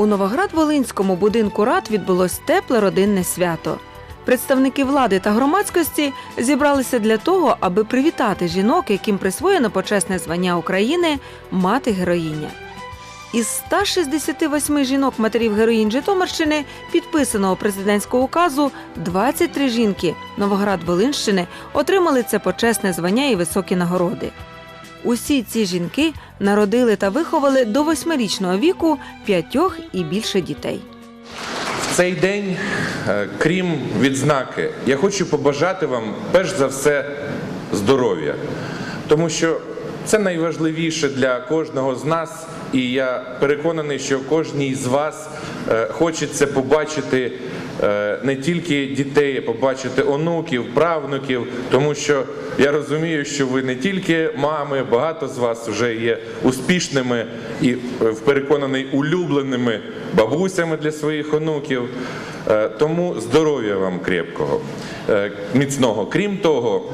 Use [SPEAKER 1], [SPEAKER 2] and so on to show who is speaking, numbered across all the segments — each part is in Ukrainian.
[SPEAKER 1] У Новоград-Волинському будинку рад відбулось тепле родинне свято. Представники влади та громадськості зібралися для того, аби привітати жінок, яким присвоєно почесне звання України мати героїня. Із 168 жінок матерів героїнь Житомирщини, підписаного президентського указу, 23 жінки Новоград-Волинщини отримали це почесне звання і високі нагороди. Усі ці жінки народили та виховали до восьмирічного віку п'ятьох і більше дітей.
[SPEAKER 2] В цей день, е, крім відзнаки, я хочу побажати вам перш за все здоров'я, тому що це найважливіше для кожного з нас, і я переконаний, що кожній з вас е, хочеться побачити не тільки дітей, побачити онуків, правнуків, тому що я розумію, що ви не тільки мами, багато з вас вже є успішними і е, переконаний улюбленими бабусями для своїх онуків. Е, Тому здоров'я вам крепкого, е, міцного. Крім того,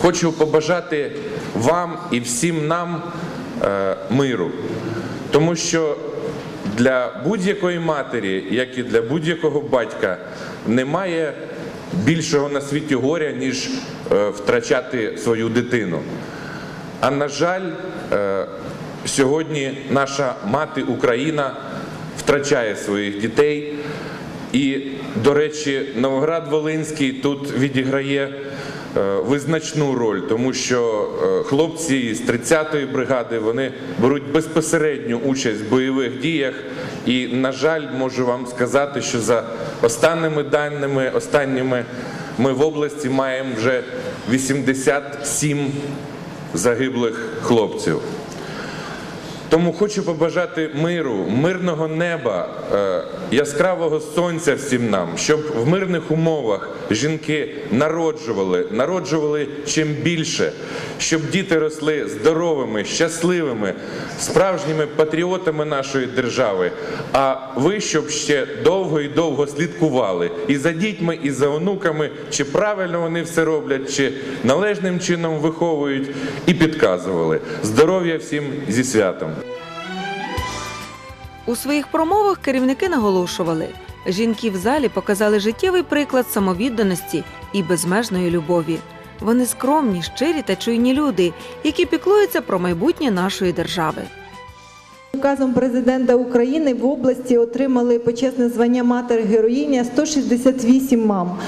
[SPEAKER 2] хочу побажати вам і всім нам е, миру, тому що для будь-якої матері, як і для будь-якого батька, немає більшого на світі горя, ніж е, втрачати свою дитину. А на жаль, е, сьогодні наша мати Україна втрачає своїх дітей. І, до речі, Новоград-Волинський тут відіграє визначну роль, тому що е, хлопці з 30-ї бригади вони беруть безпосередню участь в бойових діях. І, на жаль, можу вам сказати, що за останніми даними, останніми ми в області маємо вже 87 загиблих хлопців. Тому хочу побажати миру, мирного неба, е, яскравого сонця всім нам, щоб в мирних умовах жінки народжували, народжували чим більше, щоб діти росли здоровими, щасливими, справжніми патріотами нашої держави. А ви щоб ще довго і довго слідкували і за дітьми, і за онуками, чи правильно вони все роблять, чи належним чином виховують, і підказували. Здоров'я всім зі святом.
[SPEAKER 1] У своїх промовах керівники наголошували, жінки в залі показали життєвий приклад самовідданості і безмежної любові. Вони скромні, щирі та чуйні люди, які піклуються про майбутнє нашої держави.
[SPEAKER 3] Указом президента України в області отримали почесне звання матері героїня 168 мам,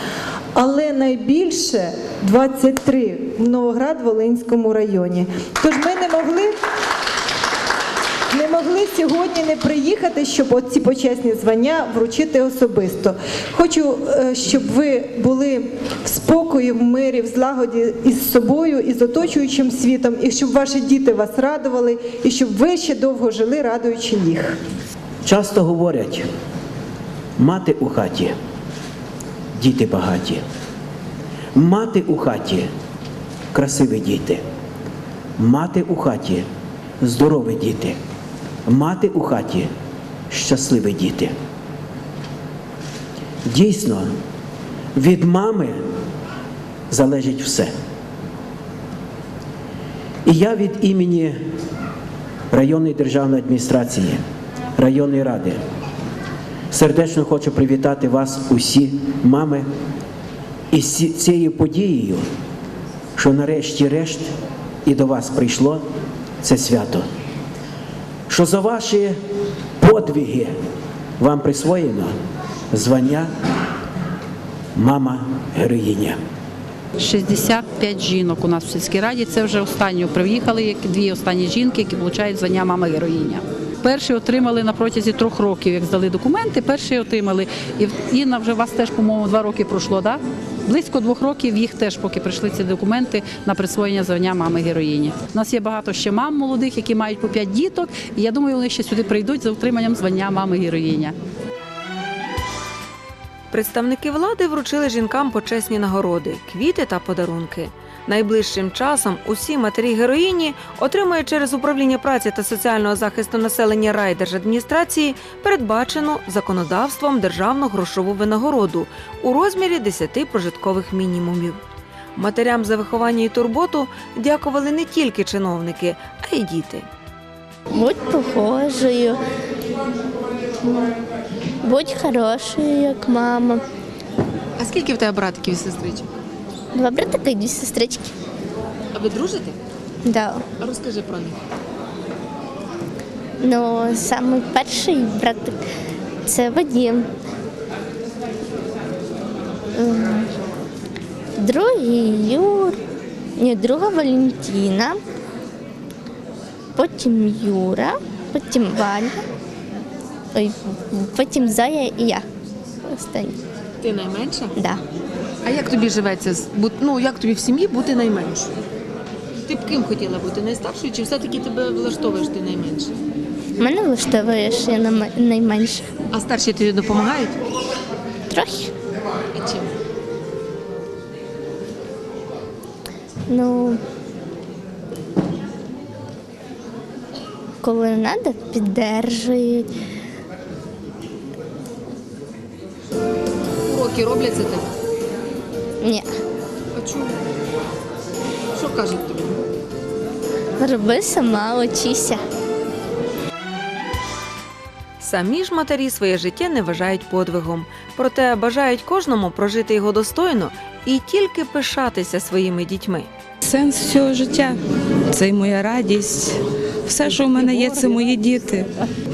[SPEAKER 3] але найбільше 23 в Новоград-Волинському районі. Тож ми не могли. Могли сьогодні не приїхати, щоб оці почесні звання вручити особисто. Хочу, е, щоб ви були в спокої, в мирі, в злагоді із собою, і з оточуючим світом, і щоб ваші діти вас радували, і щоб ви ще довго жили, радуючи їх.
[SPEAKER 4] Часто говорять, мати у хаті, діти багаті. Мати у хаті красиві діти. Мати у хаті здорові діти. Мати у хаті щасливі діти. Дійсно, від мами залежить все. І я від імені районної державної адміністрації, районної ради сердечно хочу привітати вас усі, мами, із ці- цією подією, що нарешті-решт і до вас прийшло це свято. Що за ваші подвиги вам присвоєно звання мама героїня.
[SPEAKER 5] 65 жінок у нас в сільській раді. Це вже останньо приїхали, дві останні жінки, які отримують звання мама героїня. Перші отримали на протязі трьох років, як здали документи. Перші отримали. І Інна вже вас теж, по-моєму, два роки пройшло, так? Близько двох років їх теж, поки прийшли ці документи на присвоєння звання мами героїні. У нас є багато ще мам молодих, які мають по п'ять діток. І я думаю, вони ще сюди прийдуть за отриманням звання мами героїня.
[SPEAKER 1] Представники влади вручили жінкам почесні нагороди, квіти та подарунки. Найближчим часом усі матері героїні отримують через управління праці та соціального захисту населення райдержадміністрації передбачену законодавством державну грошову винагороду у розмірі 10 прожиткових мінімумів. Матерям за виховання і турботу дякували не тільки чиновники, а й діти.
[SPEAKER 6] Будь похожою, Будь хорошою, як мама.
[SPEAKER 1] А скільки в тебе братиків і сестричок?
[SPEAKER 6] Два братика і дві сестрички.
[SPEAKER 1] А ви дружите?
[SPEAKER 6] Да.
[SPEAKER 1] Розкажи про них.
[SPEAKER 6] Ну, самий перший братик це Вадим. Другий Юр. Ні, друга Валентина. Потім Юра, потім Валя. Ой, потім Зоя і я. Останній.
[SPEAKER 1] Ти найменша?
[SPEAKER 6] Да.
[SPEAKER 1] А як тобі живеться? Ну, як тобі в сім'ї бути найменшою? Ти б ким хотіла бути? Найстаршою чи все-таки тебе влаштовуєш ти найменше?
[SPEAKER 6] Мене влаштовує, що я найменша.
[SPEAKER 1] А старші тобі допомагають?
[SPEAKER 6] Трохи.
[SPEAKER 1] І чим?
[SPEAKER 6] Ну, коли треба, піддержують.
[SPEAKER 1] Уроки робляться тебе?
[SPEAKER 6] Ні,
[SPEAKER 1] А чому? Що кажуть тобі?
[SPEAKER 6] роби сама, учися.
[SPEAKER 1] Самі ж матері своє життя не вважають подвигом, проте бажають кожному прожити його достойно і тільки пишатися своїми дітьми.
[SPEAKER 7] Сенс всього життя це і моя радість. Все, що в мене є, це мої діти.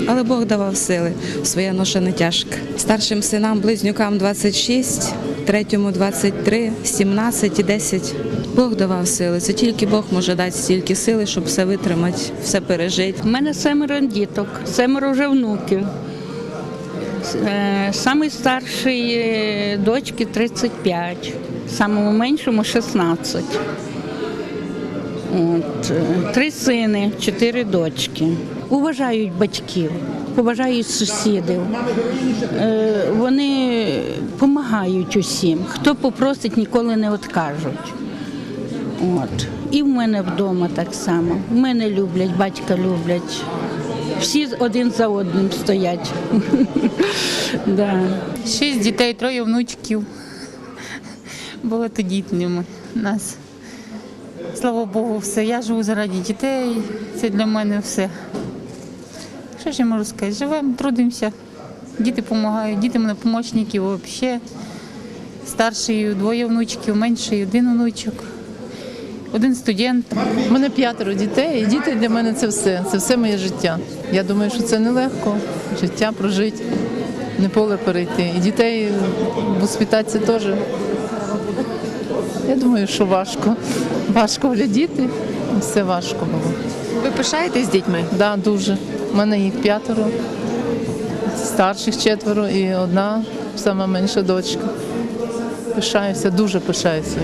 [SPEAKER 7] Але Бог давав сили. Своя ноша не тяжка. Старшим синам, близнюкам 26, третьому 23, 17 і 10. Бог давав сили. Це тільки Бог може дати стільки сили, щоб все витримати, все пережити.
[SPEAKER 8] У мене семеро діток, семеро вже внуків. Е, Самий старший е, дочки 35, самому меншому 16. От, е, три сини, чотири дочки. Уважають батьків, поважають сусідів. Е, Вони допомагають усім. Хто попросить, ніколи не відкажуть. От. І в мене вдома так само. Мене люблять, батька люблять. Всі один за одним стоять.
[SPEAKER 9] Шість дітей, троє внучків. Багатодітними нас. Слава Богу, все. Я живу заради дітей. Це для мене все. Що ж я можу сказати? Живемо, трудимося. Діти допомагають, діти мене помічники взагалі. Старший двоє внучків, менший один внучок, один студент.
[SPEAKER 10] У мене п'ятеро дітей, і діти для мене це все. Це все моє життя. Я думаю, що це нелегко життя прожити, не поле перейти. І дітей воспитати це теж. Я думаю, що важко. Важко глядіти, все важко було.
[SPEAKER 1] Ви пишаєтесь з дітьми?
[SPEAKER 10] Да, дуже. У мене їх п'ятеро, старших четверо і одна сама менша дочка. Пишаюся, дуже пишаюся.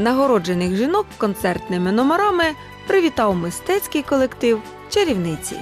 [SPEAKER 1] Нагороджених жінок концертними номерами привітав мистецький колектив чарівниці.